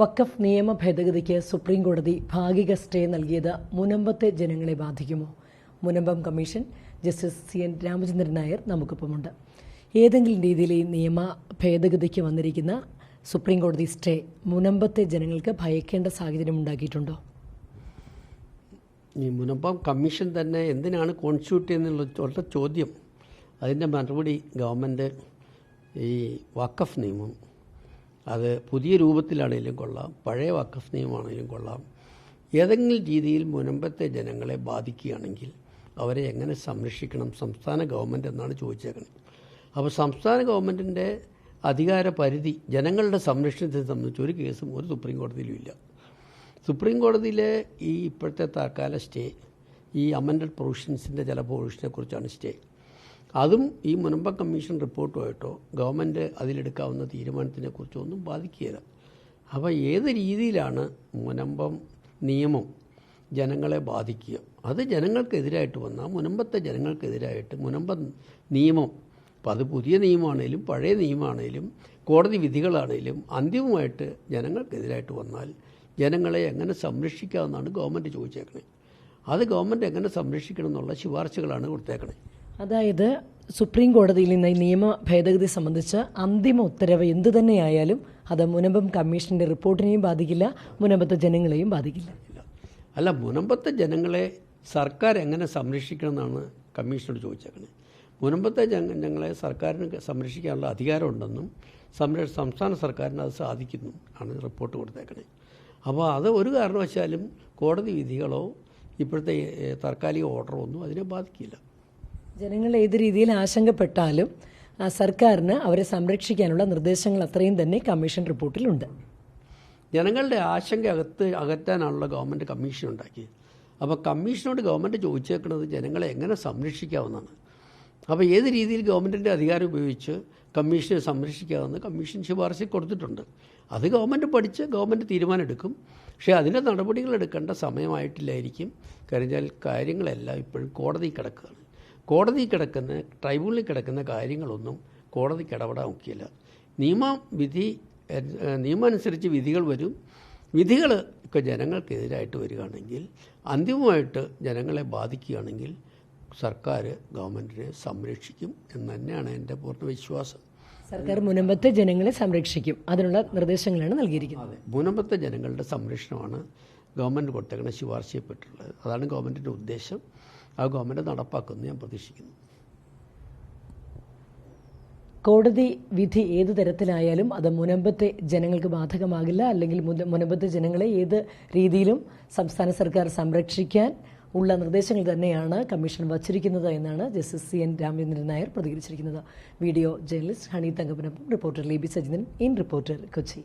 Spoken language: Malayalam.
വഖഫ് നിയമ ഭേദഗതിക്ക് സുപ്രീം കോടതി ഭാഗിക സ്റ്റേ നൽകിയത് മുനമ്പത്തെ ജനങ്ങളെ ബാധിക്കുമോ? Munambam commission justice C N Ramachandran Nair നമുക്കൊപ്പമുണ്ട്. ഏതെങ്കിലും രീതിയിൽ ഈ നിയമ ഭേദഗതിക്ക് വന്നിരിക്കുന്ന സുപ്രീം കോടതി സ്റ്റേ മുനമ്പത്തെ ജനങ്ങൾക്ക് ഭയക്കേണ്ട സാഹചര്യം ഉണ്ടാക്കിയിട്ടുണ്ടോ? ഈ മുനമ്പം കമ്മീഷൻ തന്നെ എന്തിനാണ് കോൺസ്റ്റിറ്റ്യൂട്ട് എന്നുള്ള ചോദ്യം. അതിന്റെ മറുപടി ഗവൺമെന്റ് ഈ വക്കഫ് നിയമം അത് പുതിയ രൂപത്തിലാണെങ്കിലും കൊള്ളാം പഴയ വക്കഫ് നിയമമാണെങ്കിലും കൊള്ളാം. ഏതെങ്കിലും രീതിയിൽ മുനമ്പത്തെ ജനങ്ങളെ ബാധിക്കുകയാണെങ്കിൽ അവരെ എങ്ങനെ സംരക്ഷിക്കണം? സംസ്ഥാന ഗവൺമെന്റ് എന്നാണ് ചോദിച്ചേക്കുന്നത് അപ്പോൾ സംസ്ഥാന ഗവൺമെന്റിന്റെ അധികാര പരിധി ജനങ്ങളുടെ സംരക്ഷണത്തെ സംബന്ധിച്ച് ഒരു കേസും ഒരു സുപ്രീം കോടതിയിലും ഇല്ല. സുപ്രീം കോടതിയിലെ ഈ ഇപ്പോഴത്തെ താൽക്കാല സ്റ്റേ ഈ അമൻഡഡ് പ്രൊവിഷൻസിന്റെ ചില പ്രൊവിഷനെക്കുറിച്ചാണ് സ്റ്റേ. അതും ഈ മുനമ്പ കമ്മീഷൻ റിപ്പോർട്ടുമായിട്ടോ ഗവൺമെന്റ് അതിലെടുക്കാവുന്ന തീരുമാനത്തിനെ കുറിച്ചോ ഒന്നും ബാധിക്കുകയില്ല. അപ്പോൾ ഏത് രീതിയിലാണ് മുനമ്പം നിയമം ജനങ്ങളെ ബാധിക്കുക? അത് ജനങ്ങൾക്കെതിരായിട്ട് വന്നാൽ മുനമ്പത്തെ ജനങ്ങൾക്കെതിരായിട്ട് മുനമ്പ നിയമം അപ്പം അത് പുതിയ നിയമമാണേലും പഴയ നിയമമാണേലും കോടതി വിധികളാണേലും അന്തിമമായിട്ട് ജനങ്ങൾക്കെതിരായിട്ട് വന്നാൽ ജനങ്ങളെ എങ്ങനെ സംരക്ഷിക്കാമെന്നാണ് ഗവൺമെന്റ് ചോദിച്ചേക്കണേ. അത് ഗവൺമെന്റ് എങ്ങനെ സംരക്ഷിക്കണം എന്നുള്ള ശുപാർശകളാണ് കൊടുത്തേക്കണേ. അതായത് സുപ്രീം കോടതിയിൽ നിന്ന് ഈ നിയമ ഭേദഗതി സംബന്ധിച്ച് അന്തിമ ഉത്തരവ് എന്തു തന്നെയായാലും അത് മുനമ്പം കമ്മീഷന്റെ റിപ്പോർട്ടിനെയും ബാധിക്കില്ല മുനമ്പത്തെ ജനങ്ങളെയും ബാധിക്കില്ല. അല്ല മുനമ്പത്തെ ജനങ്ങളെ സർക്കാർ എങ്ങനെ സംരക്ഷിക്കണം എന്നാണ് കമ്മീഷനോട് ചോദിച്ചേക്കുന്നത് മുനമ്പത്തെ ജനങ്ങളെ സർക്കാരിന് സംരക്ഷിക്കാനുള്ള അധികാരമുണ്ടെന്നും സംരക്ഷ സംസ്ഥാന സർക്കാരിന് അത് സാധിക്കുന്നു ആണ് റിപ്പോർട്ട് കൊടുത്തേക്കണേ. അപ്പോൾ അത് ഒരു കാരണവശാലും കോടതി വിധികളോ ഇപ്പോഴത്തെ താൽക്കാലിക ഓർഡറോ ഒന്നും അതിനെ ബാധിക്കില്ല. ജനങ്ങൾ ഏത് രീതിയിൽ ആശങ്കപ്പെട്ടാലും സർക്കാരിന് അവരെ സംരക്ഷിക്കാനുള്ള നിർദ്ദേശങ്ങൾ അത്രയും തന്നെ കമ്മീഷൻ റിപ്പോർട്ടിലുണ്ട്. ജനങ്ങളുടെ ആശങ്ക അകത്ത് അകറ്റാനുള്ള ഗവൺമെന്റ് കമ്മീഷൻ ഉണ്ടാക്കി അപ്പോൾ കമ്മീഷനോട് ഗവൺമെന്റ് ചോദിച്ചേക്കുന്നത് ജനങ്ങളെ എങ്ങനെ സംരക്ഷിക്കാവുന്നതാണ്? അപ്പോൾ ഏത് രീതിയിൽ ഗവൺമെന്റിന്റെ അധികാരം ഉപയോഗിച്ച് കമ്മീഷനെ സംരക്ഷിക്കാമെന്ന് കമ്മീഷൻ ശുപാർശ കൊടുത്തിട്ടുണ്ട്. അത് ഗവൺമെന്റ് പഠിച്ച് ഗവൺമെന്റ് തീരുമാനമെടുക്കും. പക്ഷേ അതിന്റെ നടപടികൾ എടുക്കേണ്ട സമയമായിട്ടില്ലായിരിക്കും. കഴിഞ്ഞാൽ കാര്യങ്ങളെല്ലാം ഇപ്പോഴും കോടതി കിടക്കുകയാണ്. കോടതി കിടക്കുന്ന ട്രൈബ്യൂണലിൽ കിടക്കുന്ന കാര്യങ്ങളൊന്നും കോടതിക്ക് ഇടപെടാൻ ഒക്കില്ല. നിയമവിധി നിയമം അനുസരിച്ച് വിധികൾ വരും. വിധികൾ ഒക്കെ ജനങ്ങൾക്കെതിരായിട്ട് വരികയാണെങ്കിൽ അന്തിമമായിട്ട് ജനങ്ങളെ ബാധിക്കുകയാണെങ്കിൽ സർക്കാർ ഗവൺമെന്റിനെ സംരക്ഷിക്കും എന്ന് തന്നെയാണ് എന്റെ പൂർണ വിശ്വാസം. സർക്കാർ മുനമ്പത്തെ ജനങ്ങളെ സംരക്ഷിക്കും. അതിനുള്ള നിർദ്ദേശങ്ങളാണ് നൽകിയിരിക്കുന്നത്. മുനമ്പത്തെ ജനങ്ങളുടെ സംരക്ഷണമാണ് ഗവൺമെന്റ് കൊടുത്തേക്കണ ശുപാർശ ചെയ്യപ്പെട്ടിട്ടുള്ളത് അതാണ് ഗവൺമെന്റിന്റെ ഉദ്ദേശം. ആ ഗവൺമെന്റ് നടപ്പാക്കുമെന്ന് ഞാൻ പ്രതീക്ഷിക്കുന്നു. കോടതി വിധി ഏത് തരത്തിലായാലും അത് മുനമ്പത്തെ ജനങ്ങൾക്ക് ബാധകമാകില്ല. അല്ലെങ്കിൽ മുനമ്പത്തെ ജനങ്ങളെ ഏത് രീതിയിലും സംസ്ഥാന സർക്കാർ സംരക്ഷിക്കാൻ ഉള്ള നിർദ്ദേശങ്ങൾ തന്നെയാണ് കമ്മീഷൻ വച്ചിരിക്കുന്നത് എന്നാണ് justice C N Ramachandran Nair പ്രതികരിച്ചിരിക്കുന്നത്. Video journalist Honey തങ്കപ്പനൊപ്പം reporter Leebi Sajithan in reporter Kochi.